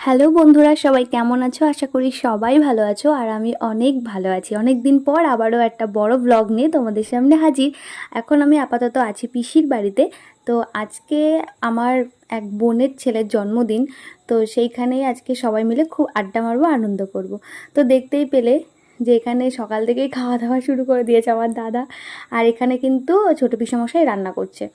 Hello বন্ধুরা, সবাই কেমন আছো? আশা করি সবাই ভালো আছো আর আমি অনেক ভালো আছি। অনেক দিন পর আবারও একটা বড় ব্লগ নিয়ে তোমাদের সামনে হাজির। এখন আমি আপাতত আছি পিসির বাড়িতে। তো আজকে আমার এক বোনের ছেলের জন্মদিন। তো সেইখানেই আজকে সবাই মিলে খুব আড্ডা মারবো, আনন্দ করব। তো দেখতেই পেলে যে এখানে সকাল থেকেই খাওয়া দাওয়া শুরু করে দিয়েছে আমার দাদা। আর এখানে কিন্তু ছোটো পিসামশাই রান্না করছে।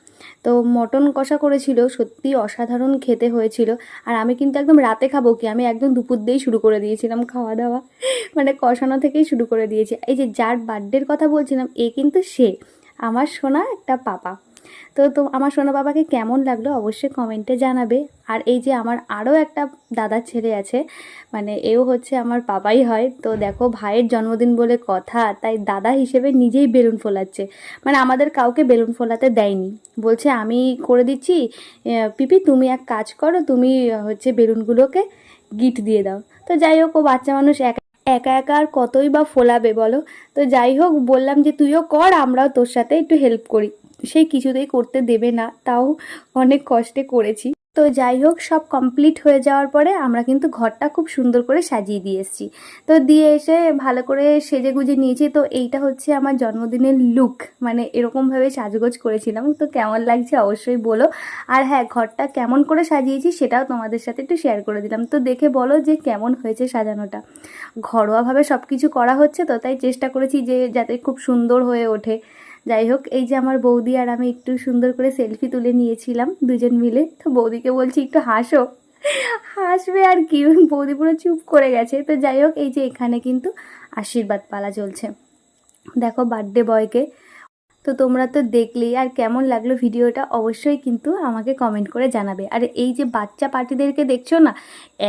তো মটন কষা করেছিল, সত্যি অসাধারণ খেতে হয়েছিল। আর আমি কিন্তু একদম রাতে খাব কি? আমি একদম দুপুর দিয়েই শুরু করে দিয়েছিলাম খাওয়া দাওয়া। মানে কষানো থেকেই শুরু করে দিয়েছি। এই যে যার বার্থডের কথা বলছিলাম, এ কিন্তু সে। আমার সোনা একটা পাপা। তো তো আমার সোনা বাবাকে কেমন লাগল অবশ্যই কমেন্টে জানাবে। আর এই যে আমার আরও একটা দাদার ছেলে আছে মানে এও হচ্ছে আমার বাবাই হয়। তো দেখো, ভাইয়ের জন্মদিন বলে কথা, তাই দাদা হিসেবে নিজেই বেলুন ফোলাচ্ছে। মানে আমাদের কাউকে বেলুন ফোলাতে দেয়নি। বলছে, আমি করে দিচ্ছি। পিপি, তুমি এক কাজ করো, তুমি হচ্ছে বেলুনগুলোকে গিট দিয়ে দাও। তো যাই হোক, ও বাচ্চা মানুষ একা একা একা আর কতই বা ফোলাবে বলো? তো যাই হোক, বললাম যে, তুইও কর, আমরাও তোর সাথে একটু হেল্প করি। সেই কিছুতেই করতে দেবে না, তাও অনেক কষ্টে করেছি। তো যাই হোক, সব কমপ্লিট হয়ে যাওয়ার পরে আমরা কিন্তু ঘরটা খুব সুন্দর করে সাজিয়ে দিয়ে এসেছি। তো দিয়ে এসে ভালো করে সেজে গুজে নিয়েছি। তো এইটা হচ্ছে আমার জন্মদিনের লুক মানে এরকমভাবে সাজগোজ করেছিলাম। তো কেমন লাগছে অবশ্যই বলো। আর হ্যাঁ ঘরটা কেমন করে সাজিয়েছি সেটাও তোমাদের সাথে একটু শেয়ার করে দিলাম। তো দেখে বলো যে কেমন হয়েছে সাজানোটা। ঘরোয়াভাবে সব কিছু করা হচ্ছে তো তাই চেষ্টা করেছি যে যাতে খুব সুন্দর হয়ে ওঠে। যাই হোক, এই যে আমার বৌদি আর আমি একটু সুন্দর করে সেলফি তুলে নিয়েছিলাম দুজন মিলে। তো বৌদিকে বলছি, একটু হাসো। হাসবে আর কি, বৌদি পুরো চুপ করে গেছে। তো যাই হোক, এই যে এখানে কিন্তু আশীর্বাদ পালা চলছে। দেখো বার্থডে বয়কে তো তোমরা তো দেখলেই আর কেমন লাগল ভিডিওটা অবশ্যই কিন্তু আমাকে কমেন্ট করে জানাবে। আর এই যে বাচ্চা পার্টিদেরকে দেখছ না,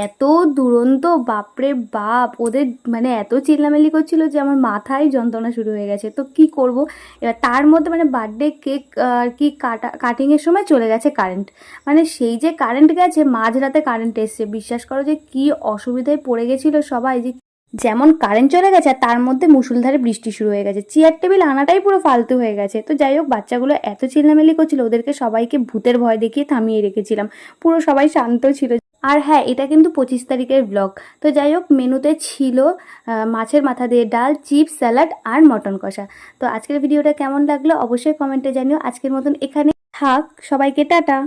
এত দুরন্ত, বাপরে বাপ, ওদের মানে এত চিল্লামিল্লি করছিল যে আমার মাথায় যন্ত্রণা শুরু হয়ে গেছে। তো কি করব? এবার তার মধ্যে মানে বার্থডে কেক আর কি কাটা কাটিংয়ের সময় চলে গেছে কারেন্ট মানে সেই যে কারেন্ট গেছে, মাঝরাতে কারেন্ট এসছে। বিশ্বাস করো যে কি অসুবিধায় পড়ে গেছিল সবাই যে যেমন কারেন্ট চলে গেছে তার মধ্যে মুসুলধারে বৃষ্টি শুরু হয়ে গেছে। চেয়ার টেবিল আনাটাই পুরো ফালতু হয়ে গেছে। তো যাই হোক, বাচ্চাগুলো এত চিল্লামিল্লি করছিল, ওদেরকে সবাইকে ভূতের ভয় দেখিয়ে থামিয়ে রেখেছিলাম। পুরো সবাই শান্ত ছিল। আর হ্যাঁ এটা কিন্তু পঁচিশ তারিখের ব্লগ তো যাই হোক, মেনুতে ছিল মাছের মাথা দিয়ে ডাল চিপস স্যালাড আর মটন কষা। তো আজকের ভিডিওটা কেমন লাগল? অবশ্যই কমেন্টে জানিও। আজকের মতন এখানে থাক। সবাইকে টাটা।